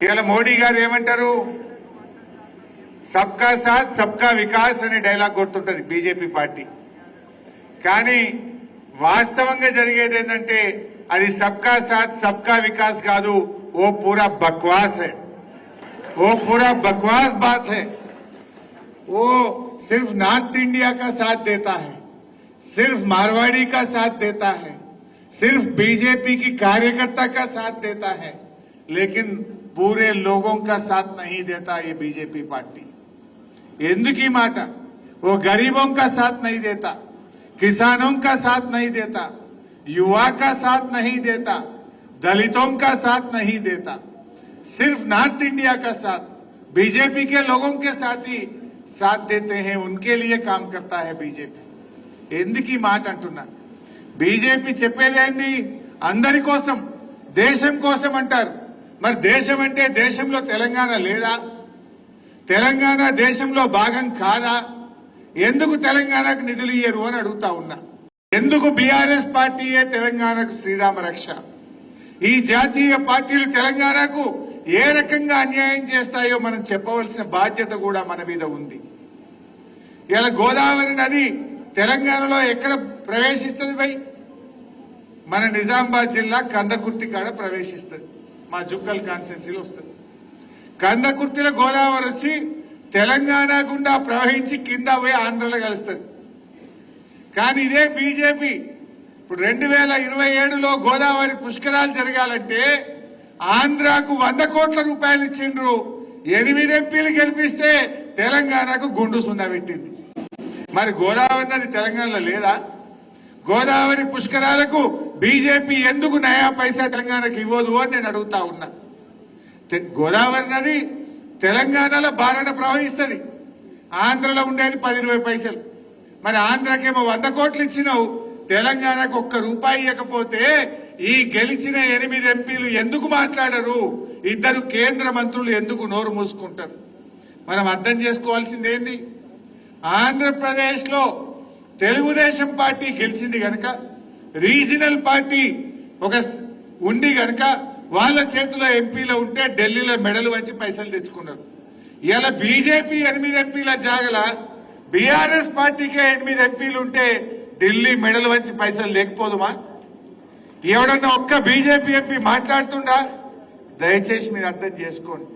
ఇవాళ మోడీ గారు ఏమంటారు సబ్కా సాత్ సబ్కా వికాస్ అనే డైలాగ్ కొడుతుంటది బీజేపీ పార్టీ కానీ వాస్తవంగా జరిగేది ఏంటంటే అది సబ్కా సాత్ సబ్కా వికాస్ కాదు ఓ పూరా బక్వాస్ है वो पूरा बकवास बात है वो सिर्फ नॉर्थ इंडिया का साथ देता है सिर्फ मारवाड़ी का साथ देता है सिर्फ बीजेपी की कार्यकर्ता का साथ देता है लेकिन पूरे लोगों का साथ नहीं देता ये बीजेपी पार्टी ఎందుకు ఈ మాట वो गरीबों का साथ नहीं देता किसानों का साथ नहीं देता युवा का साथ नहीं देता दलितों का साथ नहीं देता सिर्फ नॉर्थ इंडिया का साथ बीजेपी के लोगों के साथ ही साथ देते हैं उनके लिए काम करता है बीजेपी ఎందుకు ఈ మాట అంటున్నా బీజేపీ చెప్పేదేంది అందరి కోసం దేశం కోసం అంటారు మరి దేశం అంటే దేశంలో తెలంగాణ లేదా? తెలంగాణ దేశంలో భాగం కాదా? ఎందుకు తెలంగాణకు నిధులు ఇయ్యరు అని అడుగుతా ఉన్నా. ఎందుకు బీఆర్ఎస్ పార్టీయే తెలంగాణకు శ్రీరామ రక్ష? ఈ జాతీయ పార్టీలు తెలంగాణకు ఏ రకంగా అన్యాయం చేస్తాయో మనం చెప్పవలసిన బాధ్యత కూడా మన మీద ఉంది. ఇలా గోదావరి నది తెలంగాణలో ఎక్కడ ప్రవేశిస్తుంది భయ్ మన నిజామాబాద్ జిల్లా కందకుర్తి కాడ ప్రవేశిస్తుంది. మా జుక్కల్ కాన్స్టెన్సీలో వస్తుంది. కందకుర్తిలో గోదావరి వచ్చి తెలంగాణ గుండా ప్రవహించి కింద పోయి ఆంధ్రలో కలుస్తుంది. కానీ ఇదే బీజేపీ. ఇప్పుడు రెండు వేల ఇరవై ఏడులో గోదావరి పుష్కరాలు జరగాలంటే ఆంధ్రాకు వంద కోట్ల రూపాయలు ఇచ్చిండ్రు. ఎనిమిది ఎంపీలు గెలిపిస్తే తెలంగాణకు గుండు సున్నా పెట్టింది. మరి గోదావరి నది తెలంగాణలో లేదా? గోదావరి పుష్కరాలకు బీజేపీ ఎందుకు నయా పైసా తెలంగాణకి ఇవ్వదు అని నేను అడుగుతా ఉన్నా. గోదావరి నది తెలంగాణలో బారణ ప్రవహిస్తుంది. ఆంధ్రలో ఉండేది పది ఇరవై పైసలు. మరి ఆంధ్రకేమో వంద కోట్లు ఇచ్చినావు. తెలంగాణకు ఒక్క రూపాయి ఇవ్వకపోతే ఈ గెలిచిన ఎనిమిది ఎంపీలు ఎందుకు మాట్లాడరు? ఇద్దరు కేంద్ర మంత్రులు ఎందుకు నోరు మూసుకుంటారు? మనం అర్థం చేసుకోవాల్సింది ఏంది? ఆంధ్రప్రదేశ్లో తెలుగుదేశం పార్టీ గెలిచింది కనుక రీజనల్ పార్టీ ఒక ఉండి గనక వాళ్ళ చేతిలో ఎంపీలో ఉంటే ఢిల్లీలో మెడలు వచ్చి పైసలు తెచ్చుకున్నారు. ఇలా బీజేపీ ఎనిమిది ఎంపీల జాగల బీఆర్ఎస్ పార్టీకే ఎనిమిది ఎంపీలు ఉంటే ఢిల్లీ మెడలు వచ్చి పైసలు లేకపోదుమా? ఎవడన్నా ఒక్క బీజేపీ ఎంపీ మాట్లాడుతుండా? దయచేసి మీరు అర్థం చేసుకోండి.